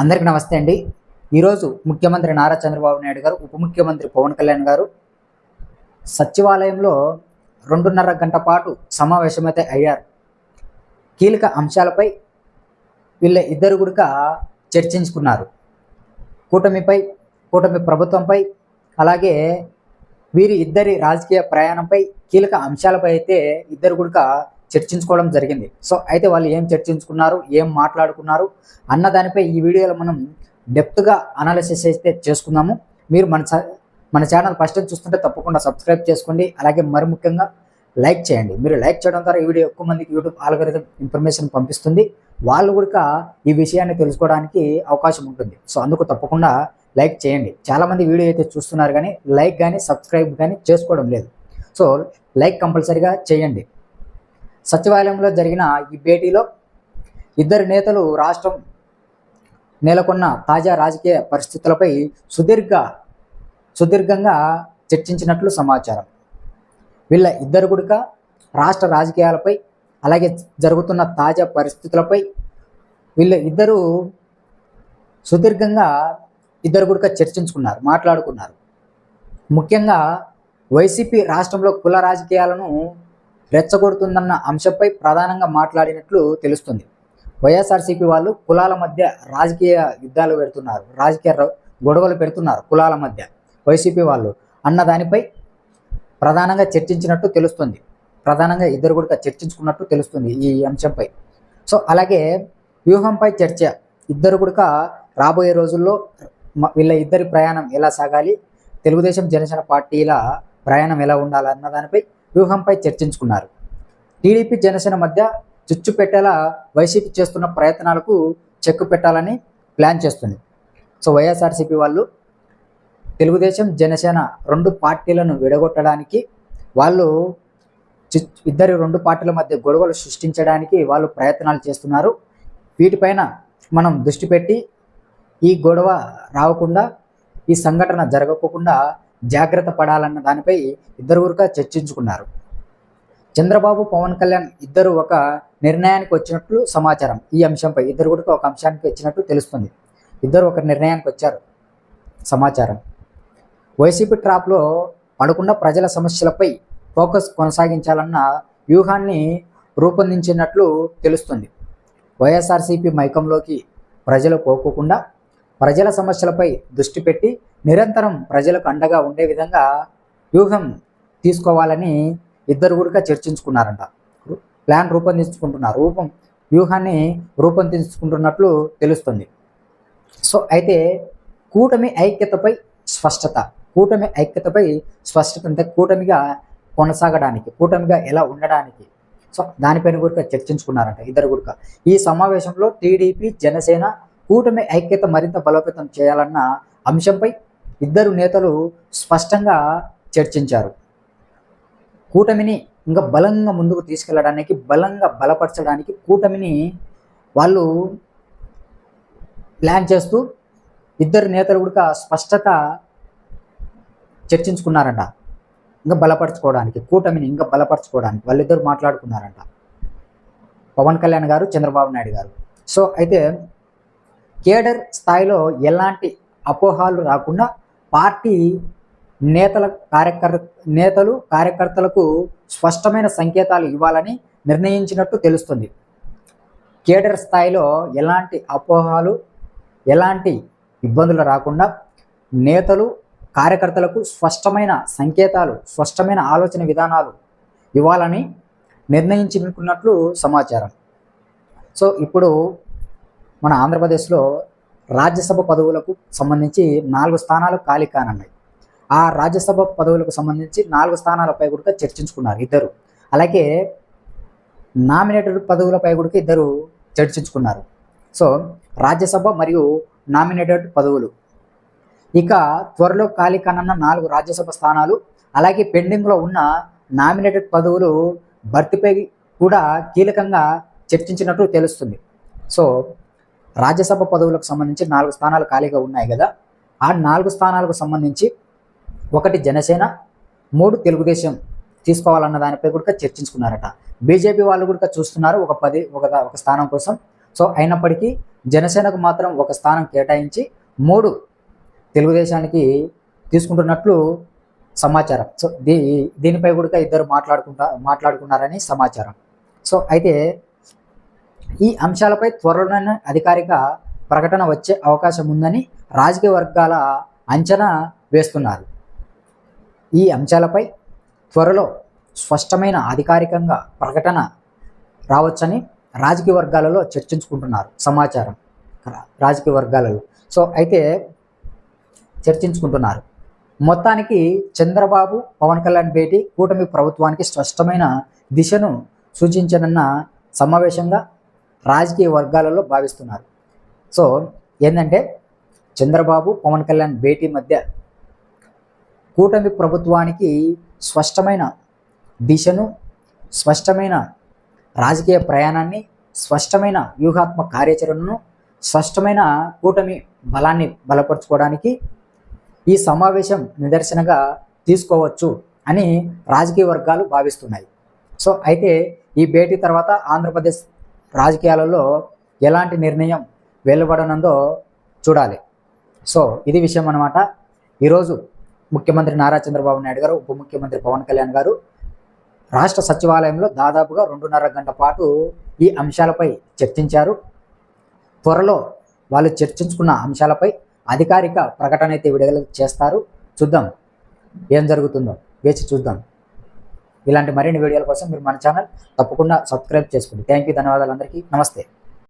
అందరికీ నమస్తే అండి. ఈరోజు ముఖ్యమంత్రి నారా చంద్రబాబు నాయుడు గారు ఉప ముఖ్యమంత్రి పవన్ కళ్యాణ్ గారు సచివాలయంలో రెండున్నర గంట పాటు సమావేశమైతే అయ్యారు. కీలక అంశాలపై వీళ్ళ ఇద్దరు కూడా చర్చించుకున్నారు. కూటమిపై కూటమి ప్రభుత్వంపై అలాగే వీరి ఇద్దరి రాజకీయ ప్రయాణంపై కీలక అంశాలపై అయితే ఇద్దరు కూడా చర్చించుకోవడం జరిగింది. సో అయితే వాళ్ళు ఏం చర్చించుకున్నారు ఏం మాట్లాడుకున్నారు అన్న దానిపై ఈ వీడియోలో మనం డెప్త్గా అనాలిసిస్ అయితే చేసుకుందాము. మీరు మన మన ఛానల్ ఫస్ట్ టైం చూస్తుంటే తప్పకుండా సబ్స్క్రైబ్ చేసుకోండి. అలాగే మరి ముఖ్యంగా లైక్ చేయండి. మీరు లైక్ చేయడం ద్వారా ఈ వీడియో ఎక్కువ మందికి యూట్యూబ్ ఆల్గరిథం ఇన్ఫర్మేషన్ పంపిస్తుంది. వాళ్ళు కూడా ఈ విషయాన్ని తెలుసుకోవడానికి అవకాశం ఉంటుంది. సో అందుకు తప్పకుండా లైక్ చేయండి. చాలామంది వీడియో అయితే చూస్తున్నారు కానీ లైక్ కానీ సబ్స్క్రైబ్ కానీ చేసుకోవడం లేదు. సో లైక్ కంపల్సరీగా చేయండి. సచివాలయంలో జరిగిన ఈ భేటీలో ఇద్దరు నేతలు రాష్ట్రం నెలకొన్న తాజా రాజకీయ పరిస్థితులపై సుదీర్ఘ సుదీర్ఘంగా చర్చించినట్లు సమాచారం. వీళ్ళ ఇద్దరు గుడిక రాష్ట్ర రాజకీయాలపై అలాగే జరుగుతున్న తాజా పరిస్థితులపై వీళ్ళ ఇద్దరు సుదీర్ఘంగా ఇద్దరు గుడిక చర్చించుకున్నారు మాట్లాడుకున్నారు. ముఖ్యంగా వైసీపీ రాష్ట్రంలో కుల రాజకీయాలను రెచ్చగొడుతుందన్న అంశంపై ప్రధానంగా మాట్లాడినట్లు తెలుస్తుంది. వైఎస్ఆర్సీపీ వాళ్ళు కులాల మధ్య రాజకీయ యుద్ధాలు పెడుతున్నారు. రాజకీయ గొడవలు పెడుతున్నారు కులాల మధ్య. వైసీపీ వాళ్ళు అన్న దానిపై ప్రధానంగా చర్చించినట్టు తెలుస్తుంది. ప్రధానంగా ఇద్దరు కూడా చర్చించుకున్నట్టు తెలుస్తుంది ఈ అంశంపై. సో అలాగే వ్యూహంపై చర్చ. ఇద్దరు కూడా రాబోయే రోజుల్లో వీళ్ళ ఇద్దరి ప్రయాణం ఎలా సాగాలి? తెలుగుదేశం జనసేన పార్టీల ప్రయాణం ఎలా ఉండాలన్న దానిపై వ్యూహంపై చర్చించుకున్నారు. టీడీపీ జనసేన మధ్య చుచ్చు పెట్టేలా వైసీపీ చేస్తున్న ప్రయత్నాలకు చెక్కు పెట్టాలని ప్లాన్ చేస్తుంది. సో వైఎస్ఆర్సీపీ వాళ్ళు తెలుగుదేశం జనసేన రెండు పార్టీలను విడగొట్టడానికి వాళ్ళు ఇద్దరు రెండు పార్టీల మధ్య గొడవలు సృష్టించడానికి వాళ్ళు ప్రయత్నాలు చేస్తున్నారు. వీటిపైన మనం దృష్టి పెట్టి ఈ గొడవ రాకుండా ఈ సంఘటన జరగకుండా జాగ్రత్త పడాలన్న దానిపై ఇద్దరు ఊరుగా చర్చించుకున్నారు. చంద్రబాబు పవన్ కళ్యాణ్ ఇద్దరు ఒక నిర్ణయానికి వచ్చినట్లు సమాచారం. ఈ అంశంపై ఇద్దరు కూడా ఒక అంశానికి వచ్చినట్టు తెలుస్తుంది. ఇద్దరు ఒక నిర్ణయానికి వచ్చారు. సమాచారం. వైసీపీ ట్రాప్లో పడకుండా ప్రజల సమస్యలపై ఫోకస్ కొనసాగించాలన్న వ్యూహాన్ని రూపొందించినట్లు తెలుస్తుంది. వైఎస్ఆర్సీపీ మైకంలోకి ప్రజలు పోకోకుండా ప్రజల సమస్యలపై దృష్టి పెట్టి నిరంతరం ప్రజలకు అండగా ఉండే విధంగా వ్యూహం తీసుకోవాలని ఇద్దరు కూడా చర్చించుకున్నారంట. ప్లాన్ రూపొందించుకుంటున్నారు. రూపం వ్యూహాన్ని రూపొందించుకుంటున్నట్లు తెలుస్తుంది. సో అయితే కూటమి ఐక్యతపై స్పష్టత కూటమి ఐక్యతపై స్పష్టత అంటే కూటమిగా కొనసాగడానికి కూటమిగా ఎలా ఉండడానికి. సో దానిపైన కూడా చర్చించుకున్నారంట ఇద్దరు కూడా. ఈ సమావేశంలో టీడీపీ జనసేన కూటమి ఐక్యత మరింత బలోపేతం చేయాలన్న అంశంపై ఇద్దరు నేతలు స్పష్టంగా చర్చించారు. కూటమిని ఇంకా బలంగా ముందుకు తీసుకెళ్ళడానికి బలంగా బలపరచడానికి కూటమిని వాళ్ళు ప్లాన్ చేస్తూ ఇద్దరు నేతలు కూడా స్పష్టత చర్చించుకున్నారంట. ఇంకా బలపరచుకోవడానికి కూటమిని ఇంకా బలపరచుకోవడానికి వాళ్ళిద్దరు మాట్లాడుకున్నారంట. పవన్ కళ్యాణ్ గారు చంద్రబాబు నాయుడు గారు. సో అయితే కేడర్ స్థాయిలో ఎలాంటి అపోహాలు రాకుండా పార్టీ నేతల కార్యకర్ నేతలు కార్యకర్తలకు స్పష్టమైన సంకేతాలు ఇవ్వాలని నిర్ణయించినట్టు తెలుస్తుంది. కేడర్ స్థాయిలో ఎలాంటి అపోహాలు ఎలాంటి ఇబ్బందులు రాకుండా నేతలు కార్యకర్తలకు స్పష్టమైన సంకేతాలు స్పష్టమైన ఆలోచన విధానాలు ఇవ్వాలని నిర్ణయించుకున్నట్లు సమాచారం. సో ఇప్పుడు మన ఆంధ్రప్రదేశ్లో రాజ్యసభ పదవులకు సంబంధించి నాలుగు స్థానాలు ఖాళీ కానున్నాయి. ఆ రాజ్యసభ పదవులకు సంబంధించి నాలుగు స్థానాలపై కూడా చర్చించుకున్నారు ఇద్దరు. అలాగే నామినేటెడ్ పదవులపై కూడా ఇద్దరు చర్చించుకున్నారు. సో రాజ్యసభ మరియు నామినేటెడ్ పదవులు. ఇక త్వరలో ఖాళీ కానున్న నాలుగు రాజ్యసభ స్థానాలు అలాగే పెండింగ్లో ఉన్న నామినేటెడ్ పదవులు భర్తీపై కూడా కీలకంగా చర్చించినట్టు తెలుస్తుంది. సో రాజ్యసభ పదవులకు సంబంధించి నాలుగు స్థానాలు ఖాళీగా ఉన్నాయి కదా. ఆ నాలుగు స్థానాలకు సంబంధించి ఒకటి జనసేన మూడు తెలుగుదేశం తీసుకోవాలన్న దానిపై కూడా చర్చించుకున్నారట. బీజేపీ వాళ్ళు కూడా చూస్తున్నారు ఒక పది ఒక ఒక స్థానం కోసం. సో అయినప్పటికీ జనసేనకు మాత్రం ఒక స్థానం కేటాయించి మూడు తెలుగుదేశానికి తీసుకుంటున్నట్లు సమాచారం. సో దీ దీనిపై కూడా ఇద్దరు మాట్లాడుకుంటా మాట్లాడుకున్నారని సమాచారం. సో అయితే ఈ అంశాలపై త్వరలోనే అధికారిక ప్రకటన వచ్చే అవకాశం ఉందని రాజకీయ వర్గాల అంచనా వేస్తున్నారు. ఈ అంశాలపై త్వరలో స్పష్టమైన అధికారికంగా ప్రకటన రావచ్చని రాజకీయ వర్గాలలో చర్చించుకుంటున్నారు సమాచారం రాజకీయ వర్గాలలో. సో అయితే చర్చించుకుంటున్నారు. మొత్తానికి చంద్రబాబు పవన్ కళ్యాణ్ భేటీ కూటమి ప్రభుత్వానికి స్పష్టమైన దిశను సూచించనున్న సమావేశంగా రాజకీయ వర్గాలలో భావిస్తున్నారు. సో ఏంటంటే చంద్రబాబు పవన్ కళ్యాణ్ భేటీ మధ్య కూటమి ప్రభుత్వానికి స్పష్టమైన దిశను స్పష్టమైన రాజకీయ ప్రయాణాన్ని స్పష్టమైన వ్యూహాత్మక కార్యాచరణను స్పష్టమైన కూటమి బలాన్ని బలపరుచుకోవడానికి ఈ సమావేశం నిదర్శనగా తీసుకోవచ్చు అని రాజకీయ వర్గాలు భావిస్తున్నాయి. సో అయితే ఈ భేటీ తర్వాత ఆంధ్రప్రదేశ్ రాజకీయాలలో ఎలాంటి నిర్ణయం వెలువడనుందో చూడాలి. సో ఇది విషయం అన్నమాట. ఈరోజు ముఖ్యమంత్రి నారా చంద్రబాబు నాయుడు గారు ఉప ముఖ్యమంత్రి పవన్ కళ్యాణ్ గారు రాష్ట్ర సచివాలయంలో దాదాపుగా రెండున్నర గంట పాటు ఈ అంశాలపై చర్చించారు. త్వరలో వాళ్ళు చర్చించుకున్న అంశాలపై అధికారిక ప్రకటన అయితే విడుదల చేస్తారు. చూద్దాం ఏం జరుగుతుందో. వేచి చూద్దాం. ఇలాంటి మరిన్ని వీడియోల కోసం మీరు మన ఛానల్ తప్పకుండా సబ్స్క్రైబ్ చేసుకోండి. థ్యాంక్ యూ ధన్యవాదాలు అందరికీ. నమస్తే.